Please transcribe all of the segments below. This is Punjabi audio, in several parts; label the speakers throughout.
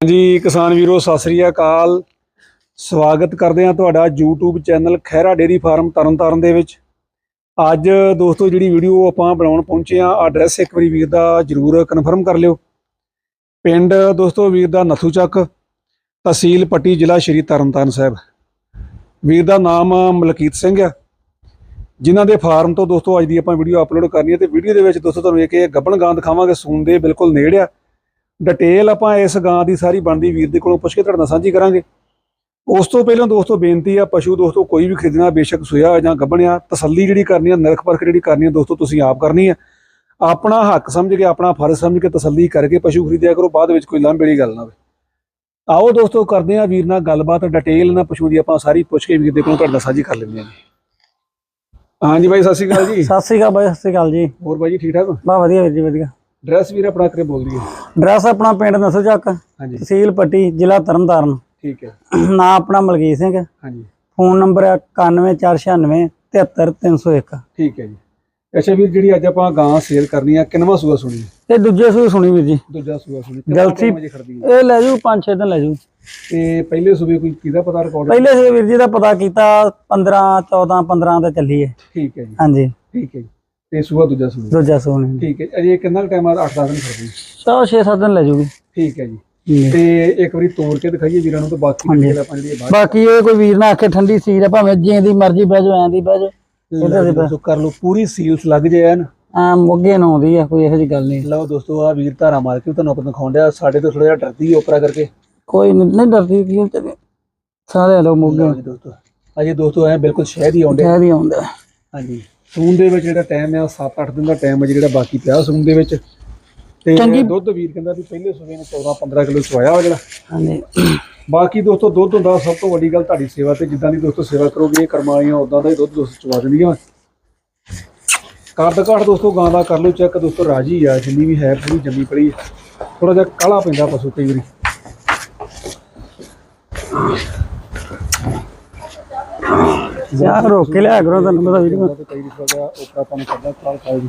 Speaker 1: ਜੀ ਕਿਸਾਨ ਵੀਰੋ, ਸਤਿ ਸ੍ਰੀ ਅਕਾਲ। ਸਵਾਗਤ ਕਰਦੇ ਹਾਂ ਤੁਹਾਡਾ YouTube channel Khaira dairy farm Tarn Taran ਦੇ ਵਿੱਚ। ਅੱਜ ਦੋਸਤੋ, ਜਿਹੜੀ ਵੀਡੀਓ ਆਪਾਂ ਬਣਾਉਣ ਪਹੁੰਚੇ ਆ ਐਡਰੈਸ ਇੱਕ ਵਾਰੀ ਵੀਰ ਦਾ ਜਰੂਰ ਕਨਫਰਮ ਕਰ ਲਿਓ। ਪਿੰਡ ਦੋਸਤੋ, ਵੀਰ ਦਾ ਨਥੂ ਚੱਕ, ਤਹਿਸੀਲ ਪੱਟੀ, ਜ਼ਿਲ੍ਹਾ ਸ਼੍ਰੀ ਤਰਨਤਾਰਨ ਸਾਹਿਬ। ਵੀਰ ਦਾ ਨਾਮ ਮਲਕੀਤ ਸਿੰਘ ਆ। ਜਿਨ੍ਹਾਂ ਦੇ ਫਾਰਮ ਤੋਂ ਦੋਸਤੋ, ਅੱਜ ਦੀ ਆਪਾਂ ਵੀਡੀਓ ਅਪਲੋਡ ਕਰਨੀ ਹੈ ਤੇ ਵੀਡੀਓ ਦੇ ਵਿੱਚ ਦੋਸਤੋ, ਤੁਹਾਨੂੰ ਇਹ ਕਿ ਗੱਬਣ ਗਾਂ ਦਿਖਾਵਾਂਗੇ ਸੂਨ ਦੇ ਬਿਲਕੁਲ ਨੇੜੇ ਆ। ਡਿਟੇਲ ਆਪਾਂ ਇਸ ਗਾਂ ਦੀ ਸਾਰੀ ਬਣਦੀ ਵੀਰ ਦੇ ਕੋਲੋਂ ਪੁੱਛ ਕੇ ਤੁਹਾਡੇ ਨਾਲ ਸਾਂਝੀ ਕਰਾਂਗੇ। ਉਸ ਤੋਂ ਪਹਿਲਾਂ ਦੋਸਤੋ ਬੇਨਤੀ ਆ ਪਸ਼ੂ ਦੋਸਤੋ ਕੋਈ ਵੀ ਖਰੀਦਣਾ ਬੇਸ਼ੱਕ ਸੋਇਆ ਜਾਂ ਗੱਭਣਿਆ ਤਸੱਲੀ ਜਿਹੜੀ ਕਰਨੀ ਆ ਨਰਖ ਪਰਖ ਜਿਹੜੀ ਕਰਨੀ ਆ ਦੋਸਤੋ ਤੁਸੀਂ ਆਪ ਕਰਨੀ ਆ। ਆਪਣਾ ਹੱਕ ਸਮਝ ਕੇ ਆਪਣਾ ਫਰਜ਼ ਸਮਝ ਕੇ ਤਸੱਲੀ ਕਰਕੇ ਪਸ਼ੂ ਖਰੀਦਿਆ ਕਰੋ ਬਾਅਦ ਵਿੱਚ ਕੋਈ ਲਾਂਭੇ ਵਾਲੀ ਗੱਲ ਨਾ ਹੋਵੇ। ਆਓ ਦੋਸਤੋ ਕਰਦੇ ਆ ਵੀਰ ਨਾਲ ਗੱਲਬਾਤ ਡਿਟੇਲ ਨਾਲ ਪਸ਼ੂ ਦੀ ਆਪਾਂ ਸਾਰੀ ਪੁੱਛ ਕੇ ਵੀਰ ਦੇ ਕੋਲੋਂ ਤੁਹਾਡੇ ਸਾਂਝੀ ਕਰ ਲੈਂਦੇ ਹਾਂ ਜੀ ਹਾਂਜੀ ਬਾਈ ਸਤਿ ਸ਼੍ਰੀ ਅਕਾਲ ਜੀ।
Speaker 2: ਸਤਿ ਸ੍ਰੀ ਅਕਾਲ ਬਾਈ ਸਤਿ ਸ੍ਰੀ ਅਕਾਲ ਜੀ।
Speaker 1: ਹੋਰ ਬਾਈ ਜੀ ਠੀਕ ਠਾਕ
Speaker 2: ਬਾ ਵਧੀਆ ਵੀਰ ਜੀ ਵਧੀਆ।
Speaker 1: ਡਰੈਸ ਵੀਰ ਆਪਣਾ ਕਰੇ ਬੋਲ ਦਈਏ
Speaker 2: ਐਡਰੈਸ ਆਪਣਾ ਪਿੰਡ ਨਸੋ ਚੱਕ
Speaker 1: ਹਾਂਜੀ।
Speaker 2: ਤਹਿਸੀਲ ਪੱਟੀ ਜ਼ਿਲ੍ਹਾ ਤਰਨਤਾਰਨ।
Speaker 1: ਠੀਕ ਹੈ।
Speaker 2: ਨਾਂ ਆਪਣਾ ਮਲਕੀਤ ਸਿੰਘ
Speaker 1: ਹਾਂਜੀ।
Speaker 2: ਫੋਨ ਨੰਬਰ ਹੈ 9146 73301
Speaker 1: ਠੀਕ ਹੈ ਜੀ। ਅੱਛਾ ਵੀਰ ਜਿਹੜੀ ਅੱਜ ਆਪਾਂ ਗਾਂ ਸੇਲ ਕਰਨੀ ਆ ਕਿੰਨਵਾ ਸੂਆ ਸੁਣੀ?
Speaker 2: ਇਹ ਦੂਜੇ ਸੂਏ ਸੁਣੀ ਵੀਰ ਜੀ।
Speaker 1: ਦੂਜਾ ਸੂਆ ਸੁਣੀ।
Speaker 2: ਗਲਤੀ-
Speaker 1: ਹੈ
Speaker 2: ਇਹ ਲੈ ਜੂ 5-6 ਦਿਨ ਲੈ ਜੂ
Speaker 1: ਤੇ ਪਹਿਲੇ ਸੂਬੇ ਕੋਈ ਕਿਹਦਾ ਪਤਾ ਰਿਕਾਰਡ
Speaker 2: ਪਹਿਲੇ ਸੂਏ ਵੀਰ ਜੀ ਦਾ ਪਤਾ ਕੀਤਾ 15 14 15 ਤੇ ਚੱਲੀ ਹੈ।
Speaker 1: ਠੀਕ ਹੈ ਜੀ।
Speaker 2: ਹਾਂਜੀ।
Speaker 1: ਠੀਕ ਹੈ ਜੀ। ਤੇ ਸੂਆ ਦੂਜਾ ਸੂਆ
Speaker 2: ਦੂਜਾ ਨਹੀਂ
Speaker 1: ਠੀਕ ਹੈ ਅਜੇ ਕਿੰਨਾ ਟਾਈਮ ਆ? 8-10 ਦਿਨ ਖੜਦੀ
Speaker 2: ਚਲੋ 6-7 ਦਿਨ ਲੈ ਜੂਗੀ।
Speaker 1: ਠੀਕ ਹੈ ਜੀ।
Speaker 2: ਜੀ।
Speaker 1: ਤੇ ਇੱਕ ਵਾਰੀ ਤੋੜ ਕੇ ਦਿਖਾਈਏ ਵੀਰਾਂ ਨੂੰ ਤੇ ਬਾਕੀ
Speaker 2: ਹਾਂਜੀ।
Speaker 1: ਜਿਹੜਾ ਬਾਅਦ
Speaker 2: ਬਾਕੀ ਇਹ ਕੋਈ ਵੀਰ ਨਾ ਆਖੇ ਠੰਡੀ ਸੀਰ ਹੈ ਭਾਵੇਂ ਜਿਵੇਂ ਦੀ ਮਰਜ਼ੀ ਬਹਿ ਜਾਓ ਐਂ ਦੀ ਬਹਿ ਜਾਓ। ਇਹਦਾ ਦੇ
Speaker 1: ਦੋਸਤੋ ਕਰ ਲਓ ਪੂਰੀ ਸੀਲਸ ਲੱਗ ਜੇ ਐਨ।
Speaker 2: ਐ ਮੋਗੇ ਨੂੰ ਆਉਂਦੀ ਆ ਕੋਈ ਇਹੋ ਜਿਹੀ ਗੱਲ ਨਹੀਂ।
Speaker 1: ਲਓ ਦੋਸਤੋ ਆ ਵੀਰ ਧਾਰਾ ਮਾਰ ਕੇ ਤੁਹਾਨੂੰ ਆਪਾਂ ਦਿਖਾਉਣ ਡਿਆ ਸਾਡੇ ਤੋਂ ਥੋੜਾ ਜਿਹਾ ਡਰਦੀ ਹੈ ਉਪਰਾ ਕਰਕੇ।
Speaker 2: ਕੋਈ ਨਹੀਂ ਨਹੀਂ ਡਰਦੀ ਕੀ ਤੇ ਸਾਰੇ ਲੋਕ ਮੋਗੇ।
Speaker 1: ਲਓ ਜੀ ਦੋਸਤੋ ਅਜੇ ਦੋਸਤੋ ਐ ਬਿਲਕੁਲ ਸ਼ਹਿਦ ਹੀ ਆਉਂਦੇ
Speaker 2: ਕਹਿ ਦੀ ਆਉਂਦਾ।
Speaker 1: ਹਾਂਜੀ। ਸੂਨ ਦੇ ਵਿੱਚ ਜਿਹੜਾ ਟਾਈਮ ਹੈ 7-8 ਦਿਨ ਦਾ ਟਾਈਮ ਹੈ ਜਿਹੜਾ ਬਾਕੀ ਪਿਆ ਸੂਨ ਦੇ ਵਿੱਚ। ਤੇ
Speaker 2: ਚੰਗੀ-
Speaker 1: ਦੁੱਧ ਵੀਰ ਕਹਿੰਦਾ ਵੀ ਪਹਿਲੇ ਸੂਬੇ ਨੇ 14-15 ਕਿਲੋ ਚਵਾਇਆ ਵਾ ਜਿਹੜਾ।
Speaker 2: ਹਾਂਜੀ।
Speaker 1: ਬਾਕੀ ਦੋਸਤੋ ਦੁੱਧ ਹੁੰਦਾ ਸਭ ਤੋਂ ਵੱਡੀ ਗੱਲ ਤੁਹਾਡੀ ਸੇਵਾ ਤੇ ਜਿੱਦਾਂ ਦੀ ਦੋਸਤੋ ਸੇਵਾ ਕਰੋਗੇ ਇਹ ਕਰਮਾਂ ਵਾਲੀਆਂ ਉਦਾਂ ਦਾ ਹੀ ਦੁੱਧ ਦੋਸਤੋ ਚਵਾ ਦਿੰਦੀਆਂ ਕੱਦ ਕਾਠ ਦੋਸਤੋ ਗਾਂ ਦਾ ਕਰ ਲਓ ਚੈੱਕ ਦੋਸਤੋ ਰਾਜੀ ਆ ਜਿੰਨੀ ਵੀ ਹੈ ਪੂਰੀ ਜੰਮੀ ਪੜੀ ਥੋੜਾ ਜਿਹਾ ਕਾਲਾ ਪੈਂਦਾ ਪਸ਼ੂ ਕਈ ਵਾਰੀ।
Speaker 2: ਯਾਰ ਰੋਕ ਕੇ ਲਿਆ ਕਰੋ ਤੁਹਾਨੂੰ ਪਤਾ ਵੀਡੀਓ
Speaker 1: ਤੇ ਕਈ ਥੋੜਾ ਜਿਹਾ ਉਪਰਾ ਪਾਣੀ ਕਰਦਾ ਕਾਲ ਕਾਲ ਜੀ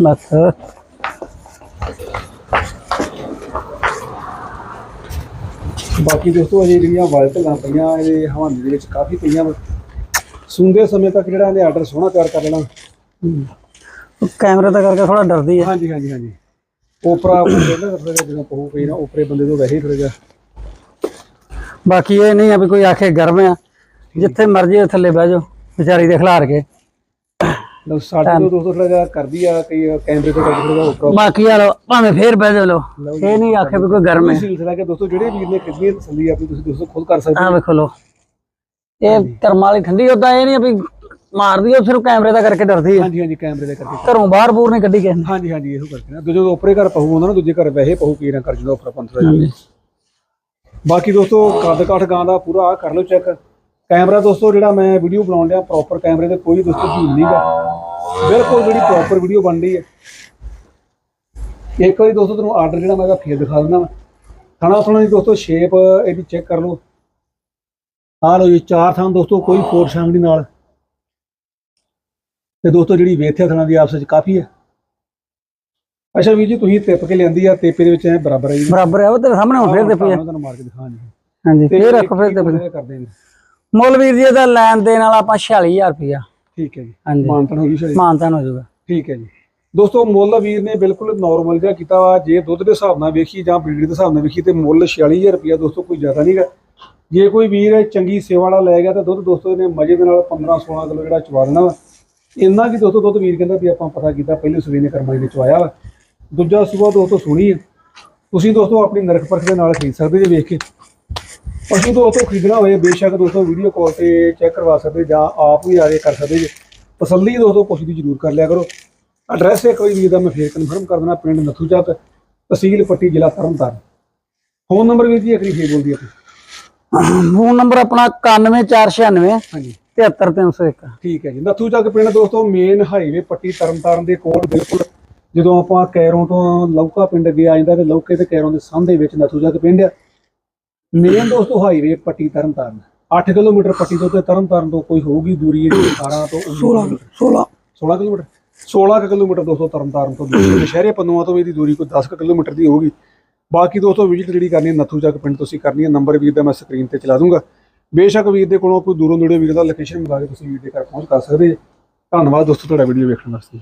Speaker 2: ਬਸ।
Speaker 1: ਬਾਕੀ ਦੋਸਤੋ ਅਜੇ ਜਿਹੜੀਆਂ ਵਾਇਲਟ ਗਾਂ ਪਈਆਂ ਇਹਦੇ ਹਵਾਨੇ ਦੇ ਵਿੱਚ ਕਾਫੀ ਪਈਆਂ ਸੁੰਦੇ ਸਮੇਂ ਤੱਕ ਜਿਹੜਾ ਇਹਨੇ ਆਰਡਰ ਸੋਹਣਾ ਤਿਆਰ ਕਰ ਲੈਣਾ।
Speaker 2: ਕੈਮਰੇ ਦਾ ਕਰਕੇ ਥੋੜਾ ਡਰਦੀ ਹੈ
Speaker 1: ਹਾਂਜੀ ਹਾਂਜੀ ਹਾਂਜੀ। ਉਪਰਾ ਕਹਿੰਦਾ ਥੋੜਾ ਜਿਹਾ ਪਹੂ ਪਈ ਨਾ ਉਪਰੇ ਬੰਦੇ ਤੋਂ ਵੈਸੇ ਹੀ ਥੋੜਾ ਜਿਹਾ।
Speaker 2: ਬਾਕੀ ਇਹ ਨਹੀਂ ਆ ਵੀ ਕੋਈ ਆਖੇ ਗਰਮ ਆ। ਜਿੱਥੇ ਮਰਜ਼ੀ ਥੱਲੇ ਬਹਿ ਜਾਓ ਵਿਚਾਰੀ ਦੇ ਖਿਲਾਰ ਕੇ।
Speaker 1: ਲਓ ਸਾਡੇ ਤੋਂ ਦੋਸਤੋ ਥੋੜਾ ਜਿਹਾ ਕਰਦੀ ਆ ਕਈ ਕੈਮਰੇ ਤੋਂ ਥੋੜਾ ਜਿਹਾ ਉਪਰਾ।
Speaker 2: ਬਾਕੀ ਆ ਲੋ ਭਾਵੇਂ ਫੇਰ ਬਹਿ ਜਾਓ ਲੋ ਇਹ ਨਹੀਂ ਆਖੇ ਵੀ ਕੋਈ ਗਰਮ ਹੈ
Speaker 1: ਸਿਲਸਿਲਾ ਕਿ ਦੋਸਤੋ ਜਿਹੜੇ ਵੀਰ ਨੇ ਕਿੰਨੀ ਤਸੱਲੀ ਆਪਣੀ ਤੁਸੀਂ ਦੋਸਤੋ ਖੁਦ ਕਰ ਸਕਦੇ
Speaker 2: ਆ ਵੇਖੋ ਲੋ ਇਹ ਕਰਮ ਵਾਲੀ ਠੰਡੀ ਉਦਾਂ ਇਹ ਨਹੀਂ ਵੀ ਮਾਰਦੀ ਉਹ ਸਿਰਫ ਕੈਮਰੇ ਦਾ ਕਰਕੇ ਡਰਦੀ ਹੈ
Speaker 1: ਹਾਂਜੀ ਹਾਂਜੀ ਕੈਮਰੇ ਦੇ ਕਰਕੇ।
Speaker 2: ਘਰੋਂ ਬਾਹਰ ਬੂਰ ਨਹੀਂ ਕੱਢੀ ਕਿਸੇ ਨੇ।
Speaker 1: ਹਾਂਜੀ ਹਾਂਜੀ ਇਹੋ ਕਰਕੇ ਨਾ। ਜਦੋਂ ਉਪਰੇ ਘਰ ਪਹੂ ਹੁੰਦਾ ਨਾ ਦੂਜੇ ਘਰ ਵੈਸੇ ਪਹੂ ਕੀ ਨਾ ਕਰ ਜਾਂਦਾ ਉਪਰਾ ਪੰਥ ਦਾ ਬਾਕੀ ਦੋਸਤੋ ਕੱਦ ਕਾਠ ਗਾਂ ਦਾ ਪੂਰਾ ਆਹ ਕਰ ਲਓ ਚੈੱਕ। ਕੈਮਰਾ ਦੋਸਤੋ ਜਿਹੜਾ ਮੈਂ ਵੀਡੀਓ ਬਣਾਉਣ ਲਿਆ ਪ੍ਰੋਪਰ ਕੈਮਰੇ ਤੇ ਕੋਈ ਦੋਸਤੋ ਝੂਠ ਨਹੀਂਗਾ ਬਿਲਕੁਲ ਜਿਹੜੀ ਪ੍ਰੋਪਰ ਵੀਡੀਓ ਬਣ ਰਹੀ ਹੈ। ਇੱਕ ਵਾਰੀ ਦੋਸਤੋ ਤੁਹਾਨੂੰ ਆਰਡਰ ਜਿਹੜਾ ਮੈਂ ਇਹਦਾ ਫੇਰ ਦਿਖਾ ਦਿੰਦਾ ਖਾਣਾ ਸੁਣਾ ਦੀ ਦੋਸਤੋ ਸ਼ੇਪ ਇਹਦੀ ਚੈੱਕ ਕਰ ਲਓ। ਆਹ ਲਓ ਜੀ ਚਾਰ ਥਾਂ ਦੋਸਤੋ ਕੋਈ ਫੋਰ ਦੀ ਨਾਲ। ਤੇ ਦੋਸਤੋ ਜਿਹੜੀ ਵੇਥਿਆ ਥਾਂ ਦੀ ਆਪਸ ਵਿੱਚ ਕਾਫੀ ਹੈ। ਅੱਛਾ ਵੀਰ ਜੀ ਤੁਸੀਂ ਟਿਪ ਕੇ ਲੈਂਦੀ ਆ ਟੇਪੇ ਦੇ ਵਿੱਚ ਐ ਬਰਾਬਰ ਹੈ ਜੀ।
Speaker 2: ਬਰਾਬਰ ਹੈ ਉਹ ਤੇਰੇ ਸਾਹਮਣੇ ਹੁਣ ਫੇਰ ਦੇ ਪਈ ਆ।
Speaker 1: ਤੁਹਾਨੂੰ ਮਾਰ ਕੇ ਦਿਖਾਣੀ
Speaker 2: ਹਾਂਜੀ ਫੇਰ ਰੱਖ ਫੇਰ ਤੇ
Speaker 1: ਤੇ ਕਰਦੇ ਨੇ
Speaker 2: ਮੁੱਲ ਵੀਰ ਜੀ ਇਹਦਾ ਲੈਣ ਦੇਣ ਵਾਲਾ ਆਪਾਂ 46000 ਰੁਪਇਆ।
Speaker 1: ਠੀਕ ਹੈ ਜੀ।
Speaker 2: ਹਾਂਜੀ।
Speaker 1: ਮਾਨਤਨ ਹੋ ਗਈ ਸ਼ਰੀ
Speaker 2: ਮਾਨਤਾਨ ਹੋ ਜਾਊਗਾ।
Speaker 1: ਠੀਕ ਹੈ ਜੀ। ਦੋਸਤੋ ਮੁੱਲ ਵੀਰ ਨੇ ਬਿਲਕੁਲ ਨਾਰਮਲ ਜਿਹਾ ਕੀਤਾ ਵਾ। ਜੇ ਦੁੱਧ ਦੇ ਹਿਸਾਬ ਨਾਲ ਵੇਖੀ ਜਾਂ ਬਰੀਡ ਦੇ ਹਿਸਾਬ ਨਾਲ ਵੇਖੀ ਤੇ ਮੁੱਲ 46000 ਰੁਪਇਆ ਦੋਸਤੋ ਕੋਈ ਜ਼ਿਆਦਾ ਨਹੀਂਗਾ ਜੇ ਕੋਈ ਵੀਰ ਚੰਗੀ ਸੇਵਾ ਵਾਲਾ ਲੈ ਗਿਆ ਤਾਂ ਦੁੱਧ ਦੋਸਤੋ ਇਹਨੇ ਮਜੇ ਦੇ ਨਾਲ 15 16 ਕਿਲੋ ਜਿਹੜਾ ਚਵਾ ਦੇਣਾ ਵਾ। ਇੰਨਾ ਕੀ ਦੋਸਤੋ ਦੁੱਧ ਵੀਰ ਕਹਿੰਦਾ ਵੀ ਆਪਾਂ ਪਤਾ ਕੀਤਾ ਪਹਿਲੇ ਸੂਬੇ ਨੇ ਕਰਮਾਈ ਨੇ ਚਵਾਇਆ ਵਾ। ਦੂਜਾ ਸੂਬਾ ਦੋਸਤੋ ਸੁਣੀ ਹੈ ਤੁਸੀਂ ਦੋਸਤੋ ਆਪਣੀ ਨਰਕ ਪਰਖ ਦੇ ਨਾਲ ਖਰੀਦ ਸਕਦੇ ਜੇ ਵੇਖ ਕੇ। ਪਸ਼ੂ ਦੋਸਤੋ ਖਰੀਦਣਾ ਹੋਏ ਬੇਸ਼ੱਕ ਦੋਸਤੋ ਵੀਡੀਓ ਕਾਲ ਤੇ ਚੈੱਕ ਕਰਵਾ ਸਕਦੇ ਜਾਂ ਆਪ ਵੀ ਆ ਕੇ ਕਰ ਸਕਦੇ ਜੇ। ਤਸੱਲੀ ਦੋਸਤੋ ਪਸ਼ੂ ਦੀ ਜ਼ਰੂਰ ਕਰ ਲਿਆ ਕਰੋ। ਐਡਰੈਸ ਇੱਕ ਵਾਰੀ ਵੀਰ ਦਾ ਮੈਂ ਫੇਰ ਕਨਫਰਮ ਕਰ ਦੇਣਾ ਪਿੰਡ ਨਥੂ ਚੱਕ ਤਹਿਸੀਲ ਪੱਟੀ ਜ਼ਿਲ੍ਹਾ ਤਰਨਤਾਰਨ। ਫੋਨ ਨੰਬਰ ਵੀਰ ਜੀ ਵਾਰੀ ਫੇਰ ਬੋਲਦੀ ਆਪਣੀ
Speaker 2: ਫੋਨ ਨੰਬਰ ਆਪਣਾ 91496
Speaker 1: ਹਾਂਜੀ।
Speaker 2: 73301
Speaker 1: ਠੀਕ ਹੈ ਜੀ। ਨੱਥੂ ਚੱਕ ਪਿੰਡ ਦੋਸਤੋ ਮੇਨ ਹਾਈਵੇ ਪੱਟੀ ਤਰਨਤਾਰਨ ਦੇ ਕੋਲ ਬਿਲਕੁਲ ਜਦੋਂ ਆਪਾਂ ਕੈਰੋਂ ਤੋਂ ਲੌਕਾ ਪਿੰਡ ਅੱਗੇ ਆ ਜਾਂਦਾ ਤੇ ਲੌਕੇ ਤੇ ਕੈਰੋਂ ਦੇ ਸਾਹਮਣੇ ਵਿੱਚ ਨੱਥੂ ਚੱਕ ਪਿੰਡ ਆ। ਮੇਨ ਦੋਸਤੋ ਹਾਈਵੇ ਪੱਟੀ ਤਰਨਤਾਰਨ। 8 ਕਿਲੋਮੀਟਰ ਪੱਟੀ ਤੋਂ ਤੇ ਤਰਨਤਾਰਨ ਤੋਂ ਕੋਈ ਹੋਊਗੀ ਦੂਰੀ ਜਿਹੜੀ 18 ਤੋਂ 16
Speaker 2: 16
Speaker 1: 16 ਕਿਲੋਮੀਟਰ? 16 ਕੁ ਕਿਲੋਮੀਟਰ ਦੋਸਤੋ ਤਰਨਤਾਰਨ ਤੋਂ ਦੂਰ। ਸ਼ਹਿਰੇ ਪੰਨੂਆਂ ਤੋਂ ਵੀ ਇਹਦੀ ਦੂਰੀ ਕੋਈ 10 ਕੁ ਕਿਲੋਮੀਟਰ ਦੀ ਹੋਊਗੀ। ਬਾਕੀ ਦੋਸਤੋ ਵਿਜ਼ਿਟ ਜਿਹੜੀ ਕਰਨੀ ਹੈ ਨੱਥੂ ਚੱਕ ਪਿੰਡ ਤੁਸੀਂ ਕਰਨੀ ਹੈ। ਨੰਬਰ ਵੀਰ ਦਾ ਮੈਂ ਸਕਰੀਨ ਤੇ ਚਲਾ ਦੂੰਗਾ। ਬੇਸ਼ੱਕ ਵੀਰ ਦੇ ਕੋਲੋਂ ਕੋਈ ਦੂਰੋਂ ਨੇੜੇ ਵੀਰ ਦਾ ਲੋਕੇਸ਼ਨ ਮੰਗਾ ਕੇ ਤੁਸੀਂ ਵੀਰ ਦੇ ਘਰ ਪਹੁੰਚ ਕਰ ਸਕਦੇ ਧੰਨਵਾਦ ਦੋਸਤੋ, ਤੁਹਾਡਾ ਵੀਡੀਓ ਵੇਖਣ ਵਾਸਤੇ।